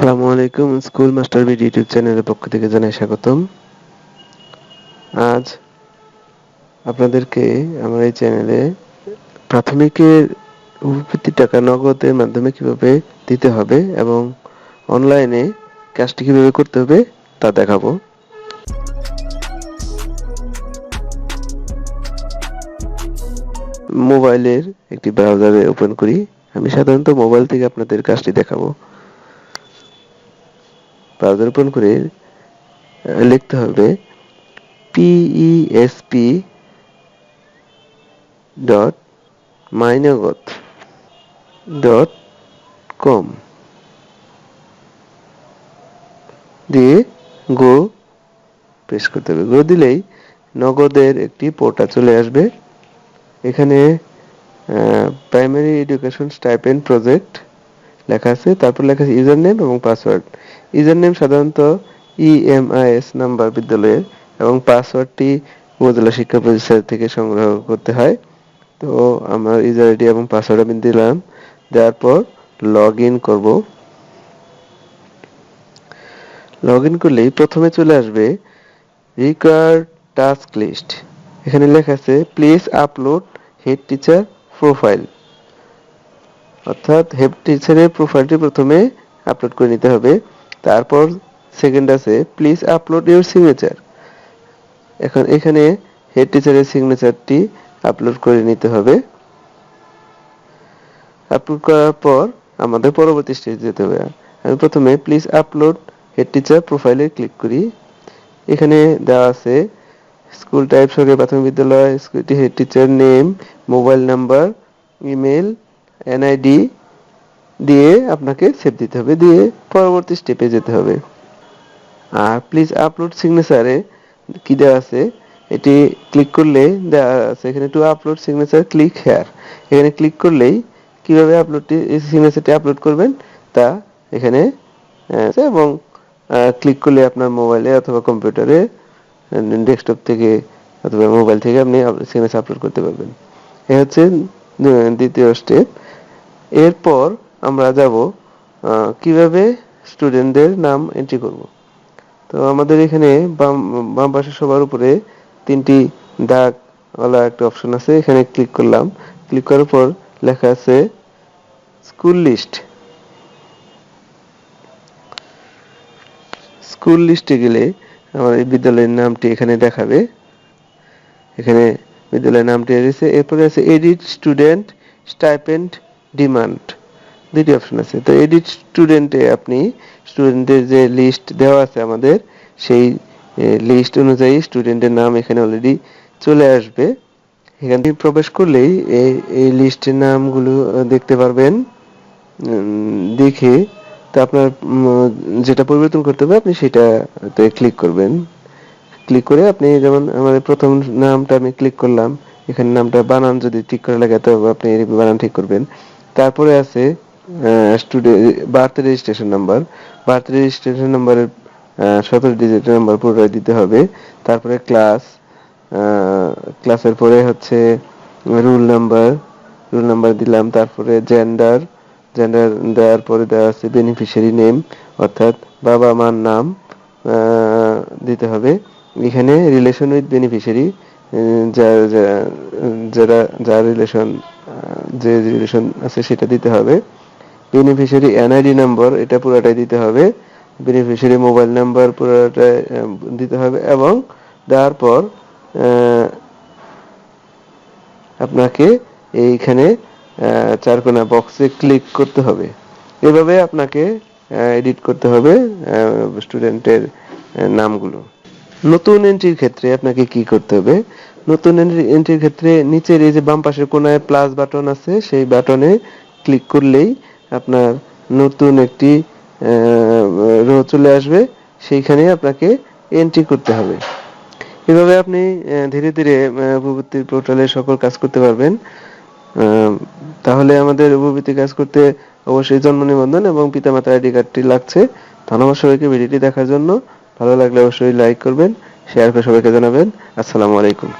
আসসালামু আলাইকুম, school master BD YouTube চ্যানেলের পক্ষ থেকে জানাই স্বাগতম। আজ আপনাদেরকে আমার এই চ্যানেলে প্রাথমিকের উপবৃত্তি টাকা নগদের মাধ্যমে কীভাবে দিতে হবে এবং অনলাইনে কাজটি কীভাবে করতে হবে তা দেখাবো। মোবাইলের একটি ব্রাউজারে ওপেন করি। আমি সাধারণত মোবাইল থেকে আপনাদের কাজটি দেখাবো। ব্রাউজার করে লিখতে হবে পিইএসপি ডট মাইনগত ডট কম দিয়ে গো প্রেস করতে হবে। গো দিলেই নগদের একটি পোর্টা চলে আসবে। এখানে প্রাইমারি এডুকেশন স্টাইপেন্ড প্রজেক্ট লেখা আছে। তারপর লেখা আছে ইউজার নেম এবং পাসওয়ার্ড ইউজার নেম সাধারণত E ইএমআইএস নাম্বার বিদ্যালয়ের এবং পাসওয়ার্ডটি উপজেলা শিক্ষা প্রতিষ্ঠান থেকে সংগ্রহ করতে হয়। তো আমার ইউজার আইডি এবং পাসওয়ার্ড আমি দিলাম, দেওয়ার পর লগ ইন করব। লগ ইন করলেই প্রথমে চলে আসবে রিকোয়ার্ড টাস্ক লিস্ট এখানে লেখা আছে please upload head teacher profile অর্থাৎ হেড টিচারের প্রোফাইলটি প্রথমে আপলোড করে নিতে হবে। তারপর সেকেন্ড আছে প্লিজ আপলোড ইউর সিগনেচার এখন এখানে হেড টিচারের সিগনেচারটি আপলোড করে নিতে হবে। আপলোড করার পর আমাদের পরবর্তী স্টেজ যেতে হবে। আমি প্রথমে প্লিজ আপলোড হেড টিচার প্রোফাইলে ক্লিক করি। এখানে দেওয়া আছে স্কুল টাইপ সরকারি প্রাথমিক বিদ্যালয় স্কুলটি head teacher name mobile number email NID দিয়ে আপনাকে সেভ দিতে হবে, দিয়ে পরবর্তী স্টেপে যেতে হবে। আর প্লিজ আপলোড সিগনেচারে কি দেওয়া আছে, এটি ক্লিক করলে দেওয়া আছে, এখানে to upload signature click here এখানে ক্লিক করলেই কীভাবে আপলোডটি সিগনেচারটি আপলোড করবেন, তা এখানে এবং ক্লিক করলে আপনার মোবাইলে অথবা কম্পিউটারে ডেস্কটপ থেকে অথবা মোবাইল থেকে আপনি সিগনেচার আপলোড করতে পারবেন। এ হচ্ছে দ্বিতীয় স্টেপ এরপর আমরা যাব কীভাবে স্টুডেন্টদের নাম এন্ট্রি করব। তো আমাদের এখানে বাম পাশে সবার উপরে তিনটি দাগওয়ালা একটা অপশন আছে, এখানে ক্লিক করলাম। ক্লিক করার পর লেখা আছে স্কুল লিস্ট স্কুল লিস্টে গেলে আমার এই বিদ্যালয়ের নামটি এখানে দেখাবে। এখানে বিদ্যালয়ের নামটি এসেছে, এরপরে আছে এডিট স্টুডেন্ট স্টাইপেন্ড ডিমান্ড দুটি অপশন আছে। তো এডিট স্টুডেন্টে আপনি স্টুডেন্টের যে লিস্ট দেওয়া আছে আমাদের, সেই লিস্ট অনুযায়ী স্টুডেন্টের নাম এখানে অলরেডি চলে আসবে। এখান থেকে প্রবেশ করলেই এই এই লিস্টের নামগুলো দেখতে পারবেন। দেখে তো আপনার যেটা পরিবর্তন করতে হবে, আপনি সেটাতে ক্লিক করবেন। ক্লিক করে আপনি যেমন আমাদের প্রথম নামটা আমি ক্লিক করলাম, এখানে নামটা বানান যদি ঠিক করে লাগে তবে আপনি বানান ঠিক করবেন। তারপরে আছে birth registration number birth registration নাম্বারের সতেরো ডিজিট নাম্বার পুরোটাই দিতে হবে। তারপরে ক্লাস ক্লাসের পরে হচ্ছে রুল নাম্বার রুল নাম্বার দিলাম। তারপরে জেন্ডার জেন্ডার দেওয়ার পরে দেওয়া আছে বেনিফিশিয়ারি নেম অর্থাৎ বাবা মার নাম দিতে হবে। এখানে রিলেশন উইথ বেনিফিশিয়ারি যার, যারা যার রিলেশন যে রিলেশন আছে সেটা দিতে হবে। বেনিফিশিয়ারি এনআইডি নাম্বার এটা পুরোটাই দিতে হবে। বেনিফিশিয়ারি মোবাইল নাম্বার পুরোটাই দিতে হবে এবং দেওয়ার পর আপনাকে এইখানে চারকোনা বক্সে ক্লিক করতে হবে। এভাবে আপনাকে এডিট করতে হবে স্টুডেন্টের নামগুলো। নতুন এন্ট্রির ক্ষেত্রে আপনাকে কি করতে হবে? নতুন এন্ট্রির ক্ষেত্রে নিচের এই যে বাম পাশের কোনায় প্লাস বাটন আছে, সেই বাটনে ক্লিক করলেই আপনার নতুন একটি রো চলে আসবে সেইখানে আপনাকে এন্ট্রি করতে হবে। এভাবে আপনি ধীরে ধীরে উপবৃত্তি পোর্টালে সকল কাজ করতে পারবেন। তাহলে আমাদের উপবৃত্তি কাজ করতে অবশ্যই জন্ম নিবন্ধন এবং পিতামাতার আইডি কার্ডটি লাগছে। ধন্যবাদ সবাইকে ভিডিওটি দেখার জন্য। ভালো লাগলে অবশ্যই লাইক করবেন শেয়ার করে সবাইকে জানাবেন। আসসালামু আলাইকুম।